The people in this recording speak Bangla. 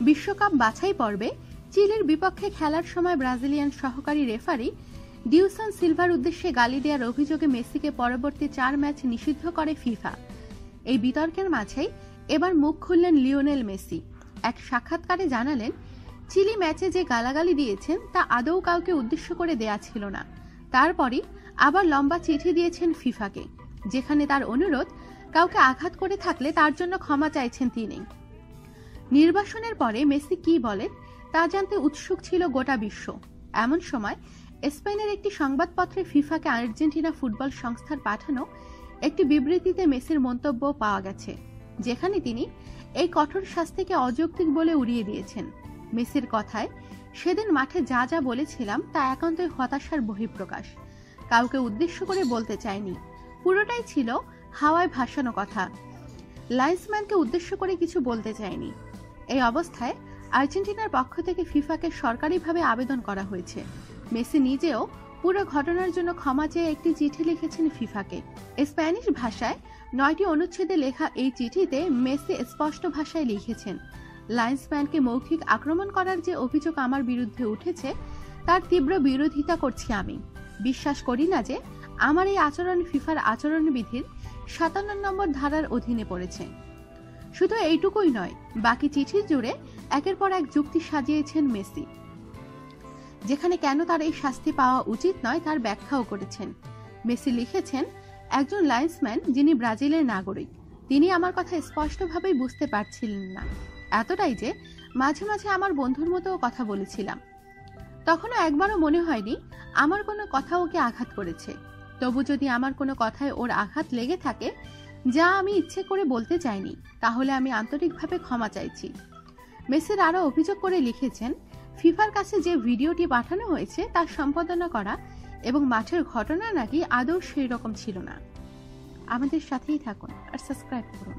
বিশ্বকাপ বাছাই পর্বে চিলির বিপক্ষে খেলার সময় ব্রাজিলিয়ান সহকারী রেফারি ডিউসন সিলভার উদ্দেশ্যে গালি দেওয়ার অভিযোগে মেসিকে পরবর্তী চার ম্যাচ নিষিদ্ধ করে ফিফা। এই বিতর্কের মাঝেই এবার মুখ খুললেন লিওনেল মেসি। এক সাক্ষাৎকারে জানালেন, চিলি ম্যাচে যে গালাগালি দিয়েছেন তা আদৌ কাউকে উদ্দেশ্য করে দেয়া ছিল না। তারপরই আবার লম্বা চিঠি দিয়েছেন ফিফাকে, যেখানে তার অনুরোধ, কাউকে আঘাত করে থাকলে তার জন্য ক্ষমা চাইছেন তিনি। নির্বাসনের পরে মেসি কি বলেন তা জানতে উৎসুক ছিল গোটা বিশ্ব। এমন সময়, স্পেনের একটি সংবাদপত্রে ফিফাকে আর্জেন্টিনা ফুটবল সংস্থার পাঠানো একটি বিবৃতিতে মেসির মন্তব্য পাওয়া গেছে, যেখানে তিনি এই কঠোর শাস্তিকে অযৌক্তিক বলে উড়িয়ে দিয়েছেন। মেসির কথায়, সেদিন মাঠে যা যা বলেছিলাম তা একান্তই হতাশার বহিঃপ্রকাশ। কাউকে উদ্দেশ্য করে বলতে চাইনি। পুরোটাই ছিল হাওয়ায় ভাসানো কথা। লাইন্সম্যানকে উদ্দেশ্য করে কিছু বলতে চাইনি। এই অবস্থায় আর্জেন্টিনার পক্ষ থেকে ফিফাকে সরকারিভাবে আবেদন করা হয়েছে। মেসি নিজেও পুরো ঘটনার জন্য ক্ষমা চেয়ে একটি চিঠি লিখেছেন ফিফাকে। স্প্যানিশ ভাষায় নয়টি অনুচ্ছেদে লেখা এই চিঠিতে মেসি স্পষ্ট ভাষায় লিখেছেন লাইন্সম্যানকে মৌখিক আক্রমণ করার যে অভিযোগ আমার বিরুদ্ধে উঠেছে, তার তীব্র বিরোধিতা করছি আমি। বিশ্বাস করি না যে আমার এই আচরণ ফিফার আচরণবিধির সাতান্ন নম্বর ধারার অধীনে পড়েছে। শুধু এইটুকুই নয়, বাকি চিঠি জুড়ে একের পর এক যুক্তি সাজিয়েছেন মেসি। যেখানে কেন তার এই শাস্তি পাওয়া উচিত নয়, তার ব্যাখ্যাও করেছেন। মেসি লিখেছেন, একজন লাইন্সম্যান যিনি ব্রাজিলের নাগরিক, তিনি আমার কথা স্পষ্টভাবেই বুঝতে পারছিলেন না। এতটাই যে, মাঝে মাঝে আমার বন্ধুর মতো কথা বলেছিলাম। তখনও একবারও মনে হয়নি, আমার কোনো কথা ওকে আঘাত করেছে। তবু যদি আমার কোনো কথায় ওর আঘাত লেগে থাকে, যা আমি ইচ্ছে করে বলতে চাইনি, তাহলে আমি আন্তরিকভাবে ক্ষমা চাইছি। মেসির আরও অভিযোগ করে লিখেছেন, ফিফার কাছে যে ভিডিওটি পাঠানো হয়েছে তার সম্পাদনা করা এবং মাঠের ঘটনা নাকি আদৌ সেই রকম ছিল না। আমাদের সাথেই থাকুন আর সাবস্ক্রাইব করুন।